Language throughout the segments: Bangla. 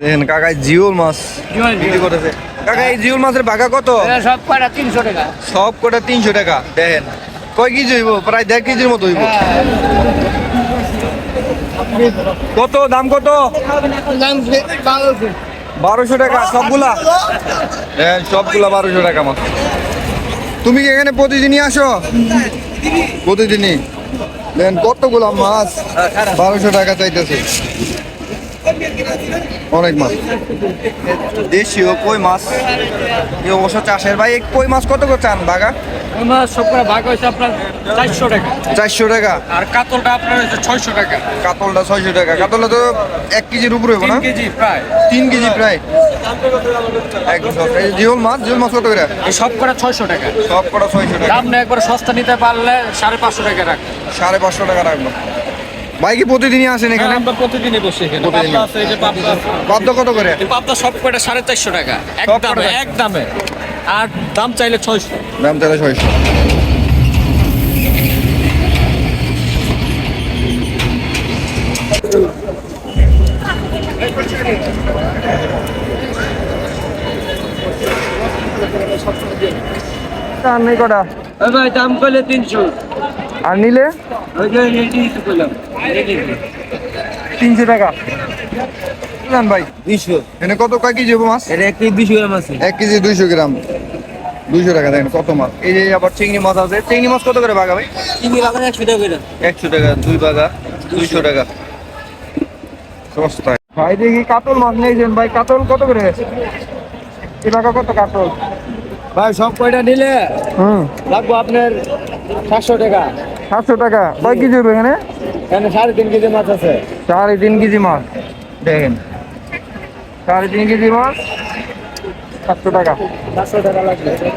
দেখেন কাকা জিওল মাছ বিক্রি করেছে কাকা এই জিওল মাছের ভাগা কত? সব কয়টা? তিনশো টাকা। সব কটা তিনশো টাকা। দেখেন। কয় কেজি হইব? প্রায় দেড় কেজির মতো হইব। কত? দাম কত? বারোশো টাকা সবগুলা? দেখেন সবগুলা বারোশো টাকা মাছ। তুমি কি এখানে প্রতিদিনই আসো? প্রতিদিনই। দেখেন কতগুলা মাছ? বারোশো টাকা চাইতেছে। অনেক মাছ। দেশীয় কই মাছ? এই অবশ্য চাষের ভাই এই কই মাছ কত করে চান বাগা আমার সব করে ভাগ হয়েছে আপনার চারশো টাকা। চারশো টাকা। আর কাতলটা আপনার হচ্ছে ছয়শো টাকা। কাতলটা ছয়শো টাকা। কাতলটা তো এক কেজির উপরে তিন না? কেজি প্রায়। তিন কেজি প্রায়। জিওল মাছ জিওল মাছ কত করে? সব করে ছয়শো টাকা। সব কটা ছয়শো টাকা। দাম না একবার সস্তা নিতে পারলে সাড়ে পাঁচশো টাকা রাখ সাড়ে পাঁচশো টাকা রাখব। ভাই কি প্রতিদিনই আসেন এখানে? আমরা প্রতিদিনই বসে এখানে। পাবদা আছে এই যে পাবদা আছে। বাদ্য কত করে? এই পাবদা সব কয়টা? সাড়ে চারশো টাকা। এক সব দামে কয়টা? এক দামে। আর দাম চাইলে ছয়শো। দাম তাহলে ছয়শো। আর নেই কটা? ভাই দাম করলে তিনশো। আর নিলে? ওই যে করলাম। তিনশো টাকা। ভাই দুইশো। এনে কত কয় কেজি হব মাছ? এটা একটি দুইশো গ্রাম আছে। এক কেজি দুইশো গ্রাম। দুইশো টাকা দেখেন কত মাছ। এই যে আবার চিংড়ি মাছ আছে। চিংড়ি মাছ কত করে বাগা ভাই? চিংড়ি একশো টাকা করে। একশো টাকা দুই বাগা দুইশো। টাকা। সস্তায়। ভাই দেখি কাতল মাছ নিয়েছেন ভাই। কাতল কত করে? এই বাগা কত কাতল? ভাই সব কয়টা নিলে হুম। লাগবো আপনার সাতশো টাকা। সাতশো টাকা। কয় কেজি হবে এখানে? এখানে সাড়ে তিন কেজি মাছ আছে। সাড়ে তিন কেজি মাছ। দেখেন। সাড়ে তিন কেজি মাছ সাতশো টাকা। সাতশো টাকা লাগবে।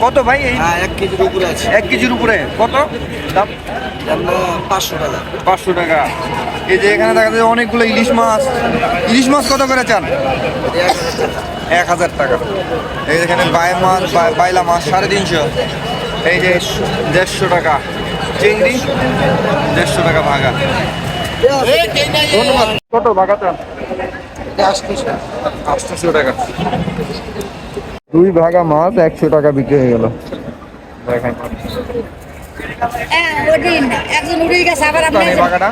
কত ভাই এই? হ্যাঁ এক কেজির উপরে আছে। এক কেজির উপরে। কত? দাম? পাঁচশো টাকা। পাঁচশো টাকা। এই যে এখানে দেখা যাচ্ছে অনেকগুলো ইলিশ মাছ। ইলিশ মাছ কত করে চান? এক হাজার টাকা। এই যে এখানে বাই মাছ বা- বাইলা মাছ সাড়ে তিনশো। এই যে দেড়শো টাকা। চিংড়ি দেড়শো টাকা ভাগা। ধন্যবাদ। কত ভাগা চান আটশোশো টাকা। দুই ভাগা মাছ একশো টাকা বিক্রি হয়ে গেল। দেখেন ওদিন একজন উড়ে গেছে আবার আপনি ভাগাটা?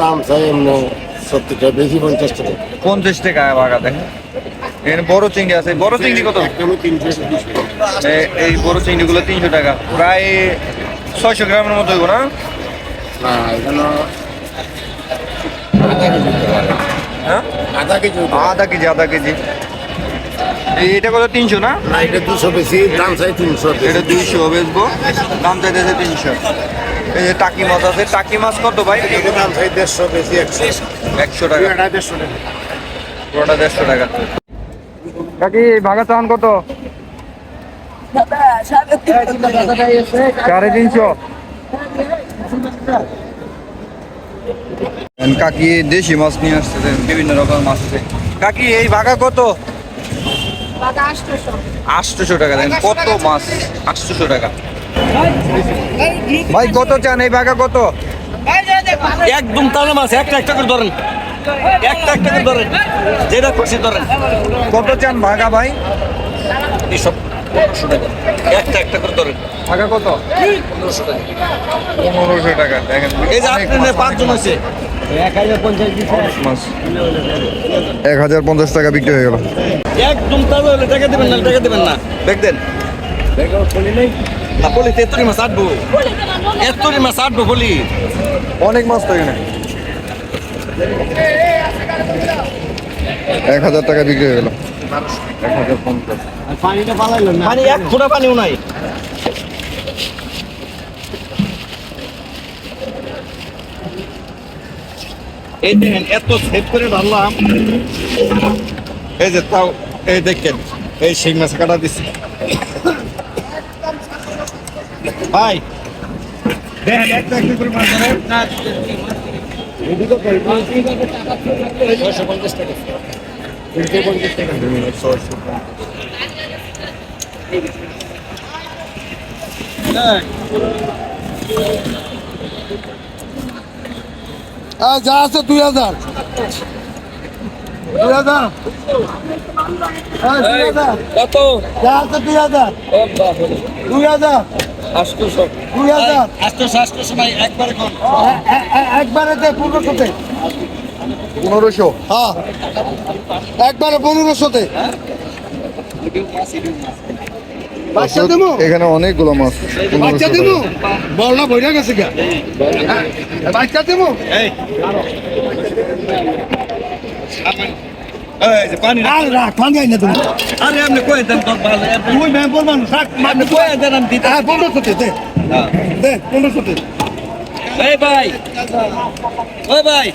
দাম চাই এমনি বেশি পঞ্চাশ টাকা। পঞ্চাশ টাকা ভাগা দেখেন এখানে বড় চিংড়ি আছে। বড় চিংড়ি কত? দুশো এই বড় চিংড়িগুলো তিনশো টাকা। প্রায় ছয়শো গ্রামের মতো হইব না? না আধা কেজি হ্যাঁ? আধা কেজি আধা কেজি আধা কেজি। এটা কত তিনশো না? এটা দুশো বেশি দাম চাই তিনশো এটা দুইশো বেচবো দাম চাইতেছে তিনশো। এই যে টাকি মাছ আছে টাকি মাছ কত ভাই? দাম চাই দেড়শো বেশি একশো। একশো টাকা। দেড়শো টাকা। পুরোটা দেড়শো টাকা। কাকি ভাগা চান কত? সাড়ে তিনশো কাকি দেশি মাছ নিয়ে আসছে বিভিন্ন রকমের মাছ আছে। কাকি এই ভাগা কত? আটশোশো। টাকা দেখেন কত মাছ? আটশোশো টাকা। ভাই কত চান? এই ভাগা কত? একদম তাজা মাছ একটা একটা করে ধরেন। একটা একটা করে ধরেন যেটা খুশি ধরেন। কত চান ভাগা ভাই? এইসব পনেরোশো টাকা। একটা একটা করে ধরেন। কত? পনেরোশো টাকা। পনেরোশো টাকা দেখেন। এই যে আপনি পাঁচজন আছে এক হাজার পঞ্চাশ টাকা বিক্রি হয়ে গেল। একদম তাজা হলে টাকা দেবেন না টাকা দেবেন না। না তেত্রি মাছ আটবো। মাছ আটবো বলি অনেক মাছ তো এখানে। এক হাজার টাকা বিক্রি হয়ে গেল। এক হাজার পঞ্চাশ পানিটা পালাইল না এক ফোঁটা পানিও নাই। এই দেখেন এত সেট করে ধরলাম এই যে তাও এই দেখেন এই শিং মাছ কাটা দিচ্ছে ভাই দেখেন একটা একটা করে মাছ ধরেন। ছয়শো পঞ্চাশ টাকা তিনশো পঞ্চাশ টাকা ছয়শো যা আছে দুই হাজার। দুই হাজার। দুই হাজার। কত? যা আছে দুই হাজার। দুই হাজার। দুই হাজার। আটশো আটশো ভাই একবারে কম। একবারে দে পনেরোশোতে। পনেরোশো? হ্যাঁ। একবারে পনেরোশোতে। এখানে অনেকগুলো মাছ। বাচ্চা দেবো? বল না বইরা গেছে গা। বাচ্চা দেবো? পানি রাখ। পানি তুমি। আরে আপনি কই দেন তো ভালো। তুই ম্যাম বল মানুষ রাখ আপনি কই দেন আমি দিতে। হ্যাঁ পনেরোশোতে দে। দে পনেরোশোতে এই ভাই। ওই ভাই।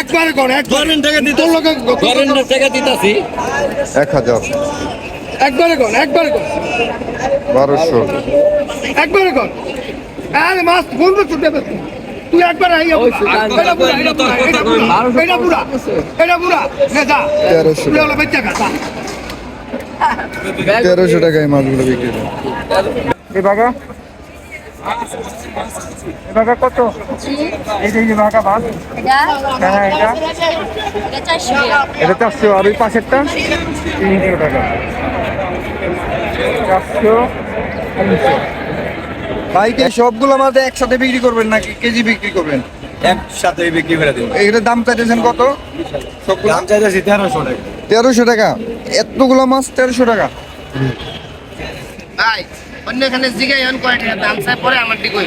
একবারে কর এক হাজার। একবারে কর একবারে কর। বারোশো। একবারে কর। আরে মাছ পনেরোশো দেবে তুই একবার আইয়া এটা পুরা এটা পুরা এটা পুরা এটা পুরা এটা পুরা। নে যা। তেরোশো হলো বেচা খা তেরোশো টাকায় মাছগুলো বিক্রি এই বাঘা। এই বাঘা কত? এই যে হ্যাঁ এটা। এটা চারশো এটা চারশো আর ওই পাশেরটা? তিনশো টাকা। চারশো তিনশো। ভাই কি সবগুলো মাছ একসাথে বিক্রি করবেন নাকি কেজি বিক্রি করবেন? একসাথে বিক্রি করে দিন। এটার দাম চাইতেছেন কত? সবগুলো? দাম চাইতেছি তেরোশো টাকা। তেরোশো টাকা। এতগুলো মাছ তেরোশো টাকা। ভাই অন্য এখানে জিগাই অন কয় টাকা? দাম চাই পরে আমার দিকে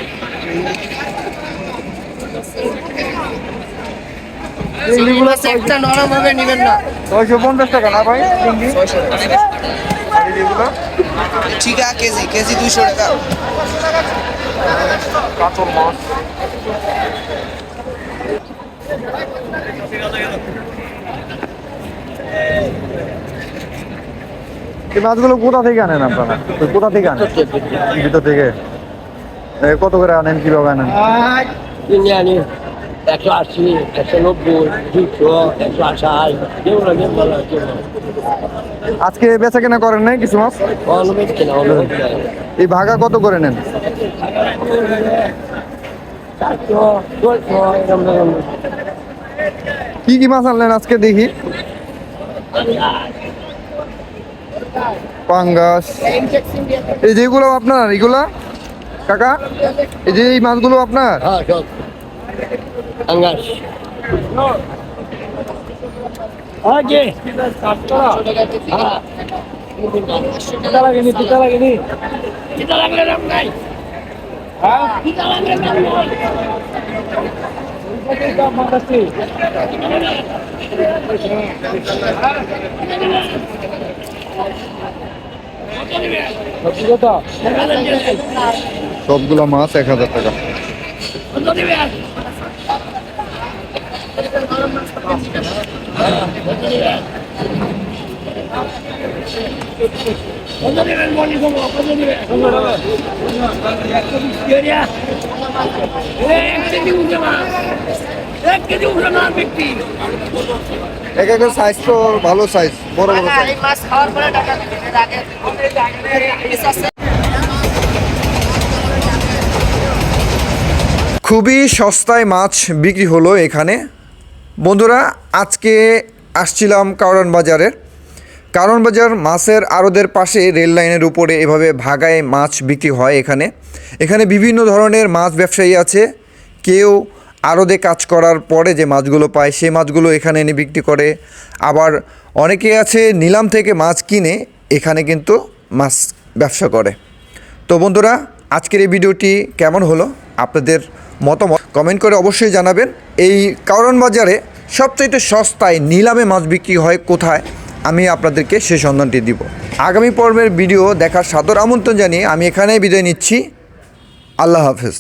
একটা নরম হবে নিবেন না। ছয়শো পঞ্চাশ টাকা না ভাই চিংড়ি? আর ঠিক কেজি কেজি দুইশো টাকা। কাতল মাছ। এই মাছগুলো কোথা থেকে আনেন আপনারা? তো কোথা থেকে আনেন? ভিতর থেকে? কত করে আনেন কীভাবে আনেন? আনি। একশো আশি একশো নব্বই দুশো একশো আঠাশ যেগুলো যেগুলো যেগুলো আজকে বেচা কেনা করেন নাই কিছু মাছ? কিনা এই ভাগা কত করে নেন? কি কি মাছ আনলেন আজকে দেখি? পাঙ্গাস। এই যেগুলো আপনার এগুলা? কাকা? এই যে এই মাছগুলো আপনার? হ্যাঁ আঙ্গাস আগে। হ্যাঁ সবগুলো মাছ এক হাজার টাকা। এক ভালো সাইজ বড় বড় খুবই সস্তায় মাছ বিক্রি হলো এখানে। বন্ধুরা, আজকে আসছিলাম কারণ বাজারে। কারণ বাজার মাছের আড়দের পাশে রেল লাইনের উপরে এভাবে ভাগায় মাছ বিক্রি হয় এখানে। এখানে বিভিন্ন ধরনের মাছ ব্যবসায়ী আছে। কেউ আড়দে কাজ করার পরে যে মাছগুলো পায়, সেই মাছগুলো এখানে এনে বিক্রি করে। আবার অনেকে আছে নিলাম থেকে মাছ কিনে এখানে কিন্তু মাছ ব্যবসা করে। তো বন্ধুরা, আজকের এই ভিডিওটি কেমন হলো? আপনাদের মতামত কমেন্ট করে অবশ্যই জানাবেন। এই কারণ বাজারে সবচাইতে সস্তায় নিলামে মাছ বিক্রি হয় কোথায়? আমি আপনাদেরকে সেই সন্ধানটি দিব। আগামী পর্বের ভিডিও দেখার সাদর আমন্ত্রণ জানিয়ে আমি এখানেই বিদায় নিচ্ছি। আল্লাহ হাফেজ।